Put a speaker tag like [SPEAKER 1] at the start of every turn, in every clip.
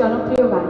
[SPEAKER 1] জনপ্রিয় গান।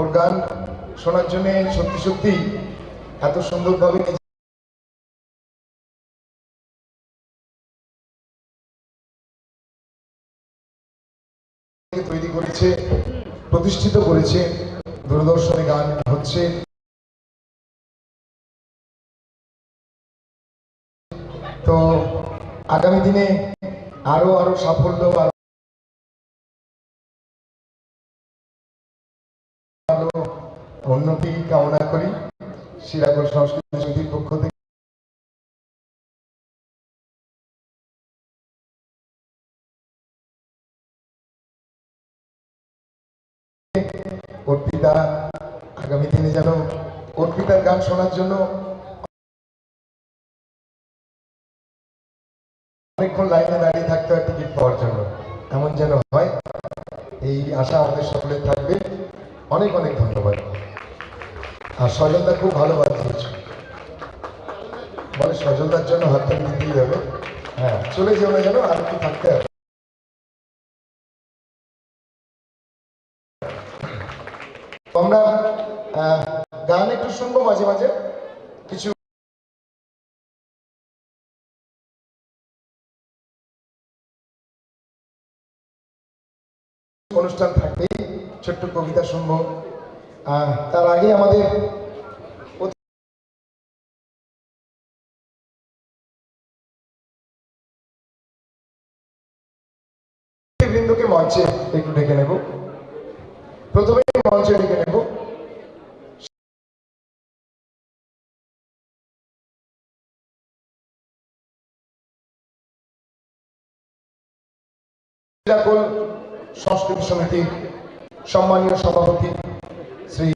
[SPEAKER 1] ওর গান
[SPEAKER 2] শোনার জন্য সত্যি সত্যি এত সুন্দরভাবে তৈরি করেছে, প্রতিষ্ঠিত করেছে, দূরদর্শনে গান হচ্ছে। তো আগামী দিনে আরও আরও সাফল্য, আর উন্নতি কামনা করি। শিলাগড় সংস্কৃতি সমিতির পক্ষ থেকে। অর্পিতা, আগামী দিনে যেন অর্পিতার গান শোনার জন্য অনেকক্ষণ লাইনে দাঁড়িয়ে থাকতে হয় টিকিট পাওয়ার জন্য। এমন যেন হয়। এই আশা আমাদের সকলের থাকবে। অনেক অনেক ধন্যবাদ। আর সজলদা খুব ভালো বাজিয়েছ বলে সজলদার জন্য হাতটা দিতেই হবে। হ্যাঁ চলে না যেন আর একটু থাকতে হবে। আমরা গান একটু শুনব মাঝে মাঝে। কিছু অনুষ্ঠান থাকবেই ছোট্ট কবিতা শুনব। তার আগে আমাদের বৃন্দকে মঞ্চে একটু ডেকে নেব। প্রথমে মঞ্চে ডেকে নেব। সংস্কৃতি সমিতির সম্মানীয় সভাপতি Sri